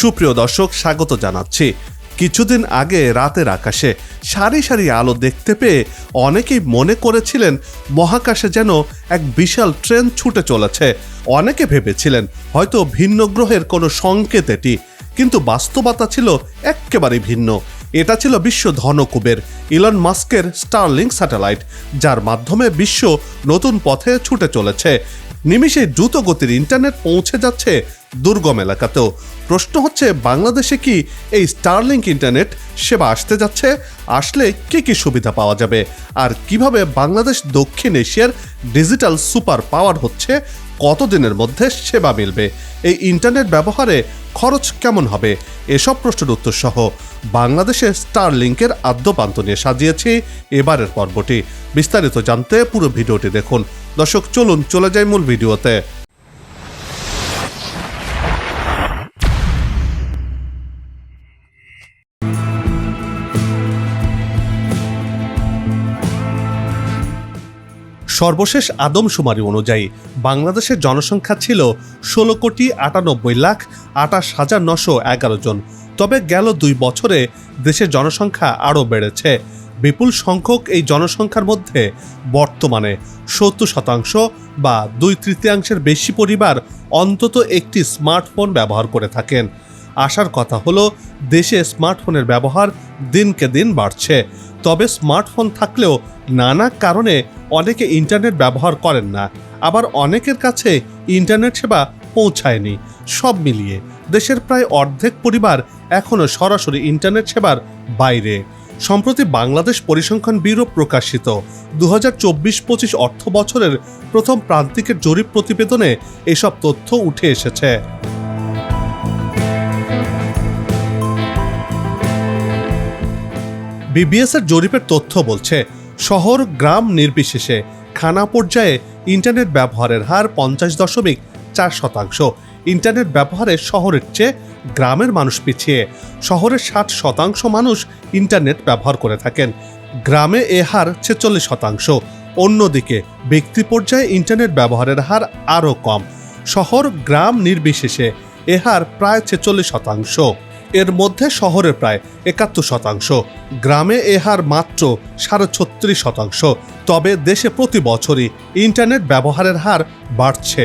সুপ্রিয় দর্শক, স্বাগত জানাচ্ছি। কিছুদিন আগে রাতের আকাশে সারি সারি আলো দেখতে পেয়ে অনেকেই মনে করেছিলেন মহাকাশে যেন এক বিশাল ট্রেন ছুটে চলেছে। অনেকে ভেবেছিলেন হয়তো ভিন্ন গ্রহের কোনো সংকেত এটি, কিন্তু বাস্তবতা ছিল এক্কেবারে ভিন্ন। এটা ছিল বিশ্ব ধনকুবের, ইলন মাস্কের স্টারলিং স্যাটেলাইট, যার মাধ্যমে বিশ্ব নতুন পথে ছুটে চলেছে। নিমিষে দ্রুত গতির ইন্টারনেট পৌঁছে যাচ্ছে দুর্গম এলাকাতেও। প্রশ্ন হচ্ছে, বাংলাদেশে কি এই স্টারলিংক ইন্টারনেট সেবা আসতে যাচ্ছে? আসলে কি কি সুবিধা পাওয়া যাবে? আর কীভাবে বাংলাদেশ দক্ষিণ এশিয়ার ডিজিটাল সুপার পাওয়ার হচ্ছে? কতদিনের মধ্যে সেবা মিলবে? এই ইন্টারনেট ব্যবহারে খরচ কেমন হবে? এসব প্রশ্নের উত্তর সহ বাংলাদেশে স্টারলিংকের আদ্যপান্ত নিয়ে সাজিয়েছি এবারের পর্বটি। বিস্তারিত জানতে পুরো ভিডিওটি দেখুন। দর্শক, চলুন, চলে যাই মূল ভিডিওতে। সর্বশেষ আদমশুমারি অনুযায়ী বাংলাদেশের জনসংখ্যা ছিল ষোলো কোটি আটানব্বই লাখ আটাশ হাজার নশো এগারো জন। তবে গেল দুই বছরে দেশের জনসংখ্যা আরও বেড়েছে। বিপুল সংখ্যক এই জনসংখ্যার মধ্যে বর্তমানে সত্তর শতাংশ বা দুই তৃতীয়াংশের বেশি পরিবার অন্তত একটি স্মার্টফোন ব্যবহার করে থাকেন। আসার কথা হলো, দেশে স্মার্টফোনের ব্যবহার দিনকে দিন বাড়ছে। তবে স্মার্টফোন থাকলেও নানা কারণে অনেকে ইন্টারনেট ব্যবহার করেন না। আবার অনেকের কাছে ইন্টারনেট সেবা পৌঁছায়নি। সব মিলিয়ে দেশের প্রায় অর্ধেক পরিবার এখনও সরাসরি ইন্টারনেট সেবার বাইরে। সম্প্রতি বাংলাদেশ পরিসংখ্যান ব্যুরো প্রকাশিত দু হাজার চব্বিশ পঁচিশ অর্থ বছরের প্রথম প্রান্তিকের জরিপ প্রতিবেদনে এসব তথ্য উঠে এসেছে। বিবিএস এর জরিপের তথ্য বলছে, শহর, গ্রাম নির্বিশেষে খানা পর্যায়ে ইন্টারনেট ব্যবহারের হার পঞ্চাশ দশমিক চার শতাংশ। ইন্টারনেট ব্যবহারে শহরের চেয়ে গ্রামের মানুষ পিছিয়ে। শহরের ষাট শতাংশ মানুষ ইন্টারনেট ব্যবহার করে থাকেন। গ্রামে এ হার ছেচল্লিশ শতাংশ। অন্যদিকে, ব্যক্তি পর্যায়ে ইন্টারনেট ব্যবহারের হার আরও কম। শহর, গ্রাম নির্বিশেষে এ হার প্রায় ছেচল্লিশ শতাংশ। এর মধ্যে শহরে প্রায় একাত্তর শতাংশ। গ্রামে এ হার মাত্র সাড়ে ছত্রিশ শতাংশ। তবে দেশে প্রতি বছরই ইন্টারনেট ব্যবহারের হার বাড়ছে।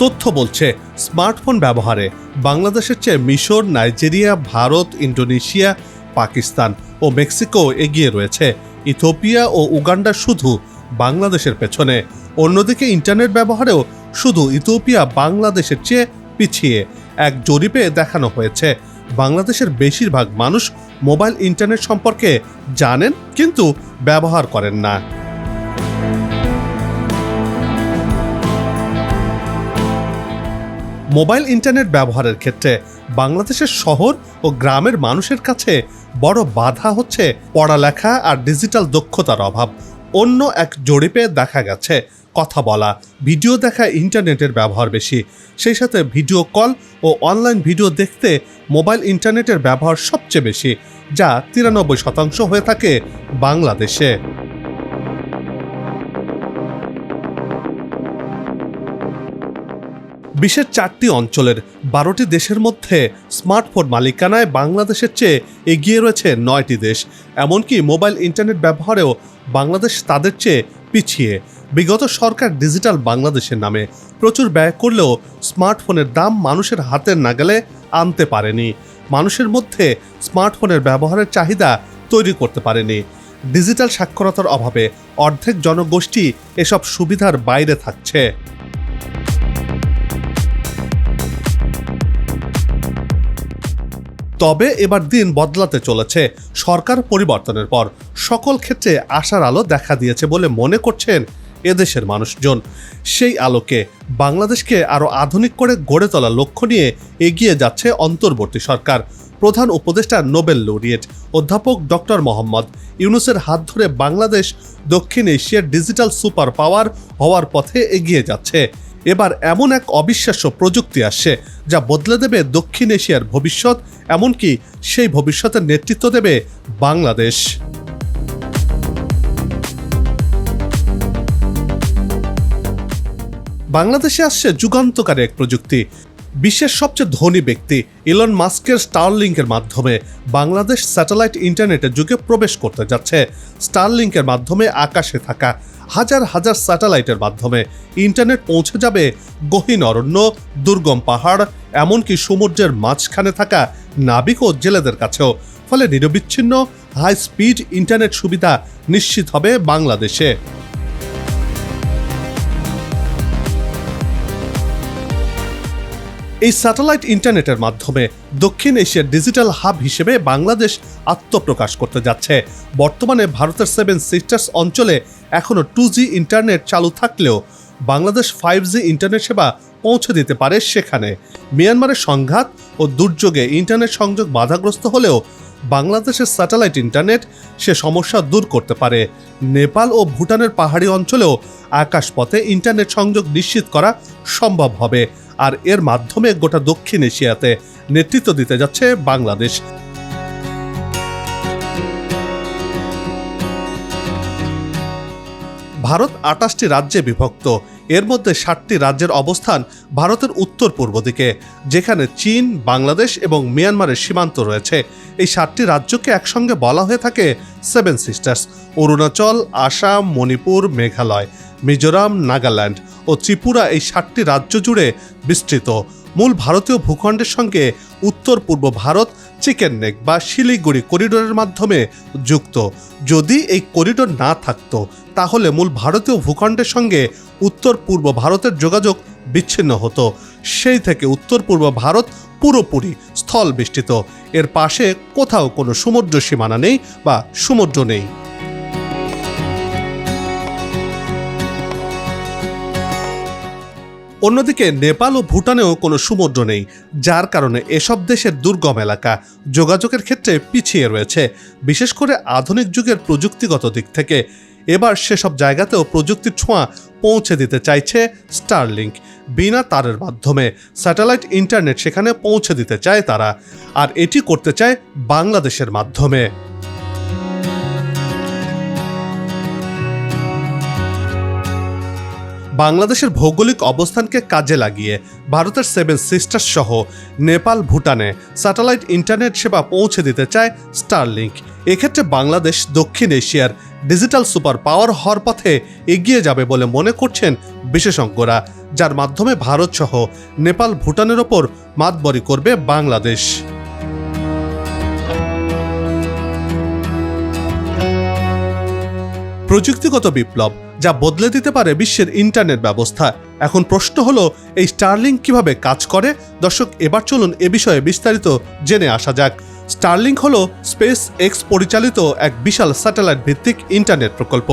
তথ্য বলছে, স্মার্টফোন ব্যবহারে বাংলাদেশের চেয়ে মিশর, নাইজেরিয়া, ভারত, ইন্দোনেশিয়া, পাকিস্তান ও মেক্সিকো এগিয়ে রয়েছে। ইথোপিয়া ও উগান্ডা শুধু বাংলাদেশের পেছনে। অন্যদিকে ইন্টারনেট ব্যবহারেও শুধু ইথিওপিয়া বাংলাদেশের চেয়ে পিছিয়ে এক জরিপে দেখানো হয়েছে। বাংলাদেশের বেশিরভাগ মানুষ মোবাইল ইন্টারনেট সম্পর্কে জানেন কিন্তু ব্যবহার করেন না। মোবাইল ইন্টারনেট ব্যবহারের ক্ষেত্রে বাংলাদেশের শহর ও গ্রামের মানুষের কাছে বড় বাধা হচ্ছে পড়ালেখা আর ডিজিটাল দক্ষতার অভাব। অন্য এক জরিপে দেখা গেছে, কথা বলা, ভিডিও দেখা ইন্টারনেটের ব্যবহার বেশি। সেই সাথে ভিডিও কল ও অনলাইন ভিডিও দেখতে মোবাইল ইন্টারনেটের ব্যবহার সবচেয়ে বেশি, যা তিরানব্বই শতাংশ হয়ে থাকে বাংলাদেশে। বিশ্বের চারটি অঞ্চলের বারোটি দেশের মধ্যে স্মার্টফোন মালিকানায় বাংলাদেশের চেয়ে এগিয়ে রয়েছে নয়টি দেশ। এমনকি মোবাইল ইন্টারনেট ব্যবহারেও বাংলাদেশ তাদের চেয়ে পিছিয়ে। বিগত সরকার ডিজিটাল বাংলাদেশের নামে প্রচুর ব্যয় করলেও স্মার্টফোনের দাম মানুষের হাতের নাগালে আনতে পারেনি। মানুষের মধ্যে স্মার্টফোনের ব্যবহারের চাহিদা তৈরি করতে পারেনি। ডিজিটাল সাক্ষরতার অভাবে অর্ধেক জনগোষ্ঠী এসব সুবিধার বাইরে থাকছে। তবে এবার দিন বদলাতে চলেছে। সরকার পরিবর্তনের পর সকল ক্ষেত্রে আশার আলো দেখা দিয়েছে বলে মনে করছেন এদেশের মানুষজন। সেই আলোকে বাংলাদেশকে আরও আধুনিক করে গড়ে তোলার লক্ষ্য নিয়ে এগিয়ে যাচ্ছে অন্তর্বর্তী সরকার। প্রধান উপদেষ্টা নোবেল লৌরিয়েট অধ্যাপক ডক্টর মোহাম্মদ ইউনুসের হাত ধরে বাংলাদেশ দক্ষিণ এশিয়ার ডিজিটাল সুপার পাওয়ার হওয়ার পথে এগিয়ে যাচ্ছে। এবার এমন এক অবিশ্বাস্য প্রযুক্তি আসছে যা বদলে দেবে দক্ষিণ এশিয়ার ভবিষ্যৎ, এমনকি সেই ভবিষ্যতের নেতৃত্ব দেবে বাংলাদেশ। বাংলাদেশে আসছে যুগান্তকারী এক প্রযুক্তি বিশ্বের সবচেয়ে ধনী ব্যক্তি ইলন মাস্কের স্টারলিংকের মাধ্যমে বাংলাদেশ স্যাটেলাইট ইন্টারনেটের যুগে প্রবেশ করতে যাচ্ছে। স্টারলিংকের মাধ্যমে আকাশে থাকা হাজার হাজার স্যাটেলাইটের মাধ্যমে ইন্টারনেট পৌঁছে যাবে গহীন অরণ্য, দুর্গম পাহাড়, এমনকি সমুদ্রের মাঝখানে থাকা নাবিক ও জেলেদের কাছেও। ফলে নিরবিচ্ছিন্ন হাই স্পিড ইন্টারনেট সুবিধা নিশ্চিত হবে বাংলাদেশে। এই স্যাটেলাইট ইন্টারনেটের মাধ্যমে দক্ষিণ এশিয়ার ডিজিটাল হাব হিসেবে বাংলাদেশ আত্মপ্রকাশ করতে যাচ্ছে। বর্তমানে ভারতের সেভেন সিস্টার্স অঞ্চলে এখনও টু জি ইন্টারনেট চালু থাকলেও বাংলাদেশ ফাইভ জি ইন্টারনেট সেবা পৌঁছে দিতে পারে সেখানে। মিয়ানমারের সংঘাত ও দুর্যোগে ইন্টারনেট সংযোগ বাধাগ্রস্ত হলেও বাংলাদেশের স্যাটেলাইট ইন্টারনেট সে সমস্যা দূর করতে পারে। নেপাল ও ভুটানের পাহাড়ি অঞ্চলেও আকাশপথে ইন্টারনেট সংযোগ নিশ্চিত করা সম্ভব হবে। আর এর মাধ্যমে গোটা দক্ষিণ এশিয়াতে নেতৃত্ব দিতে যাচ্ছে বাংলাদেশ। ভারত আটাশটি রাজ্যে বিভক্ত। এর মধ্যে ষাটটি রাজ্যের অবস্থান ভারতের উত্তর পূর্ব দিকে, যেখানে চীন, বাংলাদেশ এবং মিয়ানমারের সীমান্ত রয়েছে। এই সাতটি রাজ্যকে একসঙ্গে বলা হয়ে থাকে সেভেন সিস্টার্স। অরুণাচল, আসাম, মণিপুর, মেঘালয়। মিজোরাম, নাগাল্যান্ড ও ত্রিপুরা এই সাতটি রাজ্য জুড়ে বিস্তৃত। মূল ভারতীয় ভূখণ্ডের সঙ্গে উত্তর পূর্ব ভারত, চিকেন নেক বা শিলিগুড়ি করিডোরের মাধ্যমে যুক্ত। যদি এই করিডোর না থাকত, তাহলে মূল ভারতীয় ভূখণ্ডের সঙ্গে উত্তর পূর্ব ভারতের যোগাযোগ বিচ্ছিন্ন হতো। সেই থেকে উত্তর পূর্ব ভারত পুরোপুরি স্থল বেষ্টিত এর পাশে কোথাও কোনো সমুদ্র সীমানা নেই বা সমুদ্র নেই। অন্যদিকে নেপাল ও ভুটানেও কোনো সমুদ্র নেই, যার কারণে এসব দেশের দুর্গম এলাকা যোগাযোগের ক্ষেত্রে পিছিয়ে রয়েছে। বিশেষ করে আধুনিক যুগের প্রযুক্তিগত দিক থেকে এবার সেসব জায়গাতেও প্রযুক্তির ছোঁয়া পৌঁছে দিতে চাইছে স্টারলিংক। বিনা তারের মাধ্যমে স্যাটেলাইট ইন্টারনেট সেখানে পৌঁছে দিতে চায় তারা, আর এটি করতে চায় বাংলাদেশের মাধ্যমে। বাংলাদেশের ভৌগোলিক অবস্থানকে কাজে লাগিয়ে ভারতের সেভেন সিস্টার্স সহ নেপাল, ভুটানে স্যাটেলাইট ইন্টারনেট সেবা পৌঁছে দিতে চায় স্টারলিংক এক্ষেত্রে বাংলাদেশ দক্ষিণ এশিয়ার ডিজিটাল সুপার পাওয়ার হওয়ার পথে এগিয়ে যাবে বলে মনে করছেন বিশেষজ্ঞরা, যার মাধ্যমে ভারত সহ নেপাল, ভুটানের ওপর মাতবরি করবে বাংলাদেশ। প্রযুক্তিগত বিপ্লব যা বদলে দিতে পারে বিশ্বের ইন্টারনেট ব্যবস্থা। এখন প্রশ্ন হলো, এই স্টারলিং কীভাবে কাজ করে? দর্শক, এবার চলুন এ বিষয়ে বিস্তারিত জেনে আসা যাক। স্টারলিংক হলো স্পেস এক্স পরিচালিত এক বিশাল স্যাটেলাইট ভিত্তিক ইন্টারনেট প্রকল্প।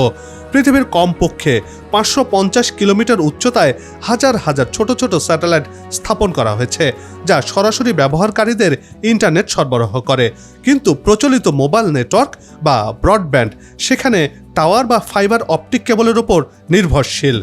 পৃথিবীর কমপক্ষে পাঁচশো পঞ্চাশ কিলোমিটার উচ্চতায় হাজার হাজার ছোট ছোট স্যাটেলাইট স্থাপন করা হয়েছে, যা সরাসরি ব্যবহারকারীদের ইন্টারনেট সরবরাহ করে। কিন্তু প্রচলিত মোবাইল নেটওয়ার্ক বা ব্রডব্যান্ড সেখানে টাওয়ার বা ফাইবার অপটিক কেবলের ওপর নির্ভরশীল।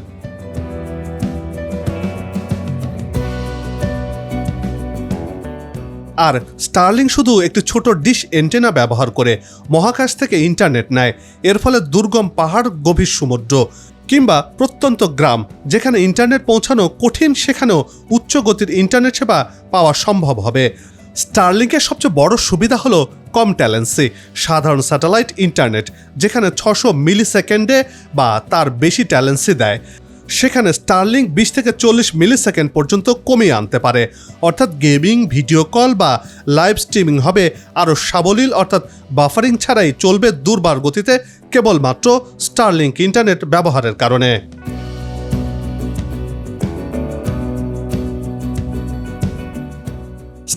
আর স্টার্লিং শুধু একটি ছোট ডিশ এন্টেনা ব্যবহার করে মহাকাশ থেকে ইন্টারনেট নেয়। এর ফলে দুর্গম পাহাড়, গভীর সমুদ্র কিংবা প্রত্যন্ত গ্রাম, যেখানে ইন্টারনেট পৌঁছানো কঠিন, সেখানেও উচ্চ গতির ইন্টারনেট সেবা পাওয়া সম্ভব হবে। স্টারলিংকের সবচেয়ে বড় সুবিধা হলো কম ট্যালেন্সি সাধারণ স্যাটেলাইট ইন্টারনেট যেখানে ছশো মিলি সেকেন্ডে বা তার বেশি ট্যালেন্সি দেয়। সেখানে স্টার্লিং বিশ থেকে চল্লিশ মিলি সেকেন্ড পর্যন্ত কমিয়ে আনতে পারে। অর্থাৎ গেমিং, ভিডিও কল বা লাইভ স্ট্রিমিং হবে আরও সাবলীল, অর্থাৎ বাফারিং ছাড়াই চলবে দুর্বার গতিতে কেবলমাত্র স্টারলিংক ইন্টারনেট ব্যবহারের কারণে।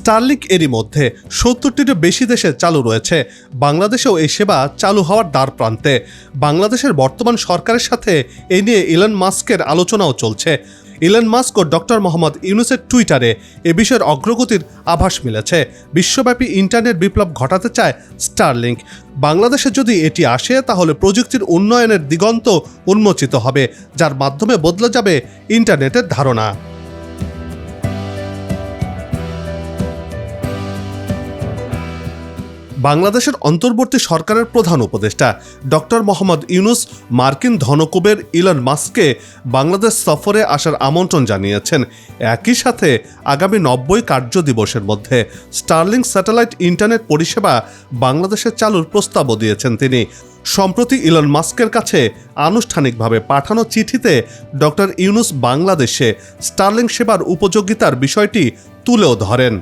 স্টারলিংক এরই মধ্যে সত্তরটিরও বেশি দেশে চালু রয়েছে। বাংলাদেশেও এই সেবা চালু হওয়ার দ্বার প্রান্তে। বাংলাদেশের বর্তমান সরকারের সাথে এ নিয়ে ইলন মাস্কের আলোচনাও চলছে। ইলন মাস্ক ও ডক্টর মোহাম্মদ ইউনুসের টুইটারে এ বিষয়ের অগ্রগতির আভাস মিলেছে। বিশ্বব্যাপী ইন্টারনেট বিপ্লব ঘটাতে চায় স্টারলিংক। বাংলাদেশে যদি এটি আসে, তাহলে প্রযুক্তির উন্নয়নের দিগন্ত উন্মোচিত হবে, যার মাধ্যমে বদলে যাবে ইন্টারনেটের ধারণা। বাংলাদেশের অন্তর্বর্তী সরকারের প্রধান উপদেষ্টা ডক্টর মোহাম্মদ ইউনুস, মার্কিন ধনকুবের ইলন মাস্ককে বাংলাদেশ সফরে আসার আমন্ত্রণ জানিয়েছেন। একই সাথে আগামী নব্বই কার্য দিবসের মধ্যে স্টার্লিং স্যাটেলাইট ইন্টারনেট পরিষেবা বাংলাদেশে চালুর প্রস্তাবও দিয়েছেন তিনি। সম্প্রতি ইলন মাস্কের কাছে আনুষ্ঠানিকভাবে পাঠানো চিঠিতে ডক্টর ইউনুস বাংলাদেশে স্টার্লিং সেবার উপযোগিতার বিষয়টি তুলেও ধরেন।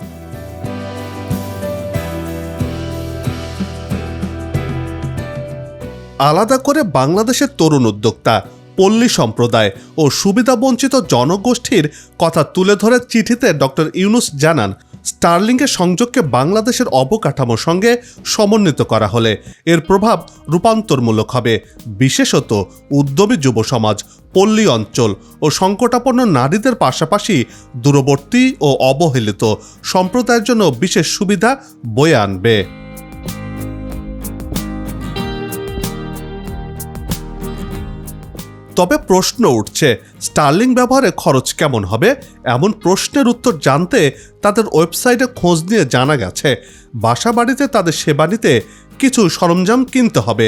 আলাদা করে বাংলাদেশের তরুণ উদ্যোক্তা, পল্লী সম্প্রদায় ও সুবিধাবঞ্চিত জনগোষ্ঠীর কথা তুলে ধরে চিঠিতে ডক্টর ইউনুস জানান স্টার্লিংয়ের সংযোগকে বাংলাদেশের অবকাঠামোর সঙ্গে সমন্বিত করা হলে এর প্রভাব রূপান্তরমূলক হবে। বিশেষত উদ্যমী যুব সমাজ, পল্লী অঞ্চল ও সংকটাপন্ন নারীদের পাশাপাশি দূরবর্তী ও অবহেলিত সম্প্রদায়ের জন্য বিশেষ সুবিধা বয়ে আনবে। তবে প্রশ্ন উঠছে, স্টার্লিং ব্যবহারে খরচ কেমন হবে? এমন প্রশ্নের উত্তর জানতে তাদের ওয়েবসাইটে খোঁজ নিয়ে জানা গেছে, বাসা বাড়িতে তাদের সেবা নিতে কিছু সরঞ্জাম কিনতে হবে।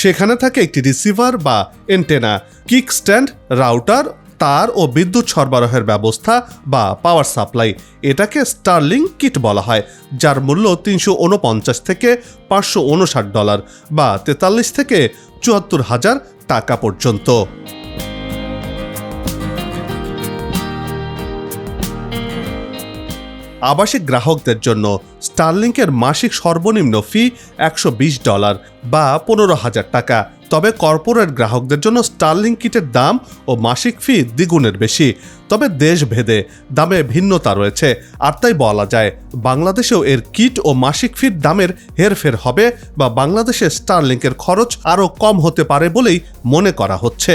সেখানে থাকে একটি রিসিভার বা এন্টেনা কিক স্ট্যান্ড রাউটার, তার ও বিদ্যুৎ সরবরাহের ব্যবস্থা বা পাওয়ার সাপ্লাই। এটাকে স্টার্লিং কিট বলা হয়, যার মূল্য তিনশো উনপঞ্চাশ থেকে পাঁচশো উনষাট ডলার বা তেতাল্লিশ থেকে চুয়াত্তর হাজার টাকা পর্যন্ত। আবাসিক গ্রাহকদের জন্য স্টারলিংকের মাসিক সর্বনিম্ন ফি একশো বিশ ডলার বা পনেরো হাজার টাকা। তবে কর্পোরেট গ্রাহকদের জন্য স্টার্লিং কিটের দাম ও মাসিক ফি দ্বিগুণের বেশি। তবে দেশ ভেদে দামে ভিন্নতা রয়েছে। আর তাই বলা যায়, বাংলাদেশেও এর কিট ও মাসিক ফির দামের হেরফের হবে বা বাংলাদেশে স্টারলিংকের খরচ আরও কম হতে পারে বলেই মনে করা হচ্ছে।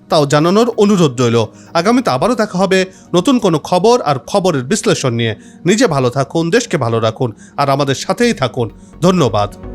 তাও জানানোর অনুরোধ রইল। আগামীতে আবারও দেখা হবে নতুন কোনো খবর আর খবরের বিশ্লেষণ নিয়ে। নিজে ভালো থাকুন, দেশকে ভালো রাখুন, আর আমাদের সাথেই থাকুন। ধন্যবাদ।